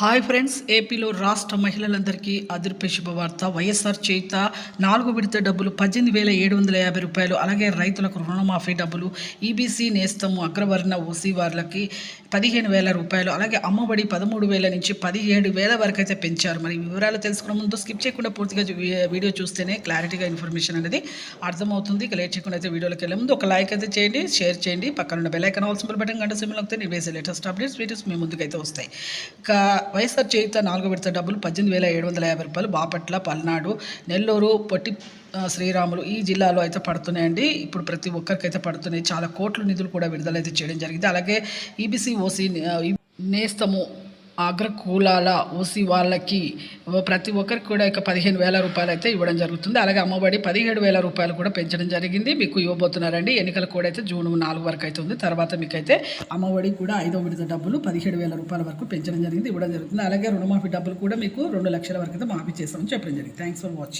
Hi friends ఏపీలో రాష్ట్ర మహిళలందరికీ అదిరిపే శుభవార్త. వైఎస్ఆర్ చేత నాలుగు విడత డబ్బులు పద్దెనిమిది వేల ఏడు వందల యాభై రూపాయలు అలాగే రైతులకు రుణమాఫీ డబ్బులు ఈబీసీ నేస్తము అగ్రవర్ణ ఓసీ వార్లకి పదిహేను వేల రూపాయలు అలాగే అమ్మఒడి పదమూడు వేల నుంచి పదిహేడు వేల వరకు అయితే పెంచారు. మరి వివరాలు తెలుసుకున్న ముందు స్కిప్ చేయకుండా పూర్తిగా వీడియో చూస్తేనే క్లారిటీగా ఇన్ఫర్మేషన్ అనేది అర్థమవుతుంది. ఇక లేట్ చేయకుండా అయితే వీడియోలోకి వెళ్ళే ముందు ఒక లైక్ అయితే చేయండి షేర్ చేయండి. పక్కన ఉన్న బెల్ ఐకాన్ ఆల్సింబల్ బటన్ గంట సిమ్లో వస్తే నేను వేసే లేటెస్ట్ అప్డేట్స్ వీడియోస్ మీ ముందుకైతే వస్తాయి. ఇక వైఎస్ఆర్ చేయుత నాలుగో విడత డబ్బులు పద్దెనిమిది వేల ఏడు వందల యాభై రూపాయలు బాపట్ల పల్నాడు నెల్లూరు పొట్టి శ్రీరాములు ఈ జిల్లాలో అయితే పడుతున్నాయండి. ఇప్పుడు ప్రతి ఒక్కరికి అయితే పడుతున్నాయి. చాలా కోట్ల నిధులు కూడా విడుదల అయితే చేయడం జరిగింది. అలాగే ఈబీసీ ఓసీ నేస్తము అగ్రకులాల ఓసీ వాళ్ళకి ప్రతి ఒక్కరికి కూడా ఇక పదిహేను వేల రూపాయలు అయితే ఇవ్వడం జరుగుతుంది. అలాగే అమ్మఒడి పదిహేడు వేల రూపాయలు కూడా పెంచడం జరిగింది. మీకు ఇవ్వబోతున్నారండి. ఎన్నికల కూడా అయితే జూన్ నాలుగు వరకు అయితే ఉంది. తర్వాత మీకు అయితే అమ్మఒడి కూడా ఐదో విడత డబ్బులు పదిహేడు వేల రూపాయల వరకు పెంచడం జరిగింది ఇవ్వడం జరుగుతుంది. అలాగే రుణమాఫీ డబ్బులు కూడా మీకు రెండు లక్షల వరకు అయితే మాఫీ చేస్తామని చెప్పడం జరిగింది. Thanks for watching